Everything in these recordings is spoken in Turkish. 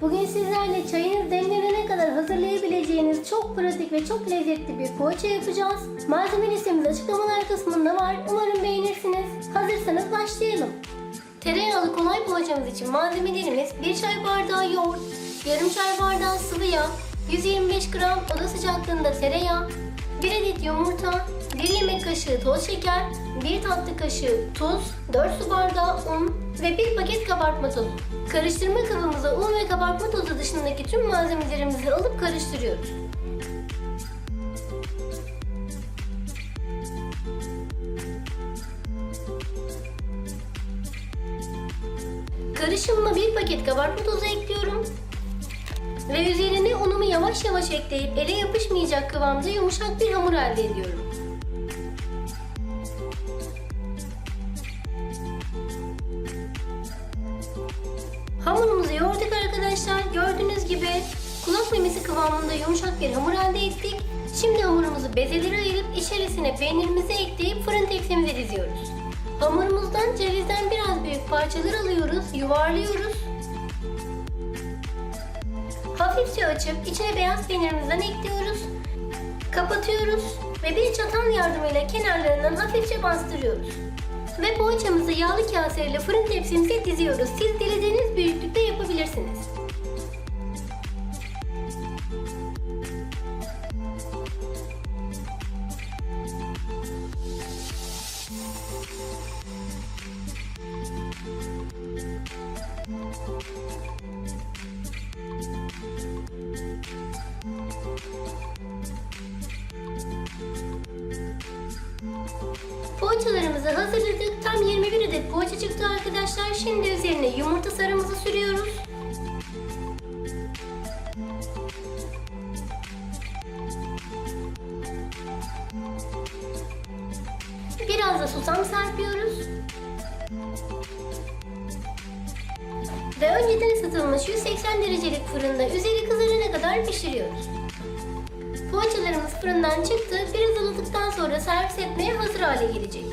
Bugün sizlerle çayınız demlenene kadar hazırlayabileceğiniz çok pratik ve çok lezzetli bir poğaça yapacağız. Malzeme listemiz açıklamalar kısmında var. Umarım beğenirsiniz. Hazırsanız başlayalım. Tereyağlı kolay poğaçamız için malzemelerimiz 1 çay bardağı yoğurt, yarım çay bardağı sıvı yağ, 125 gram oda sıcaklığında tereyağı, 1 adet yumurta, 1 yemek kaşığı toz şeker, 1 tatlı kaşığı tuz, 4 su bardağı un ve 1 paket kabartma tozu. Karıştırma kabımıza un ve kabartma tozu dışındaki tüm malzemelerimizi alıp karıştırıyoruz. Karışımıma 1 paket kabartma tozu ekliyorum. Ve üzerine unumu yavaş yavaş ekleyip ele yapışmayacak kıvamda yumuşak bir hamur elde ediyorum. Hamurumuzu yoğurduk arkadaşlar. Gördüğünüz gibi kulak memesi kıvamında yumuşak bir hamur elde ettik. Şimdi hamurumuzu bezelere ayırıp içerisine peynirimizi ekleyip fırın tepsimize diziyoruz. Hamurumuzdan cevizden biraz büyük parçalar alıyoruz, yuvarlıyoruz. Hafifçe açıp içine beyaz peynirimizden ekliyoruz. Kapatıyoruz ve bir çatal yardımıyla kenarlarından hafifçe bastırıyoruz. Ve poğaçamızı yağlı kaseyle fırın tepsimize diziyoruz. Siz dilediğiniz Poğaçalarımızı hazırladık. Tam 21 adet poğaça çıktı arkadaşlar. Şimdi üzerine yumurta sarımızı sürüyoruz. Biraz da susam serpiyoruz. Ve önceden ısıtılmış 180 derecelik fırında üzeri kızarana kadar pişiriyoruz. Fırından çıktı. Biraz ılıdıktan sonra servis etmeye hazır hale gelecek.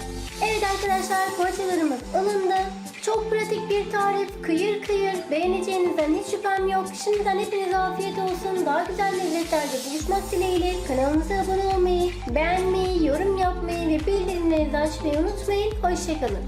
Evet arkadaşlar poğaçalarımız alındı. Çok pratik bir tarif. Kıyır kıyır. Beğeneceğinizden hiç şüphem yok. Şimdiden hepinize afiyet olsun. Daha güzel lezzetlerde buluşmak dileğiyle. Kanalımıza abone olmayı, beğenmeyi, yorum yapmayı ve bildirimlerinizi açmayı unutmayın. Hoşçakalın.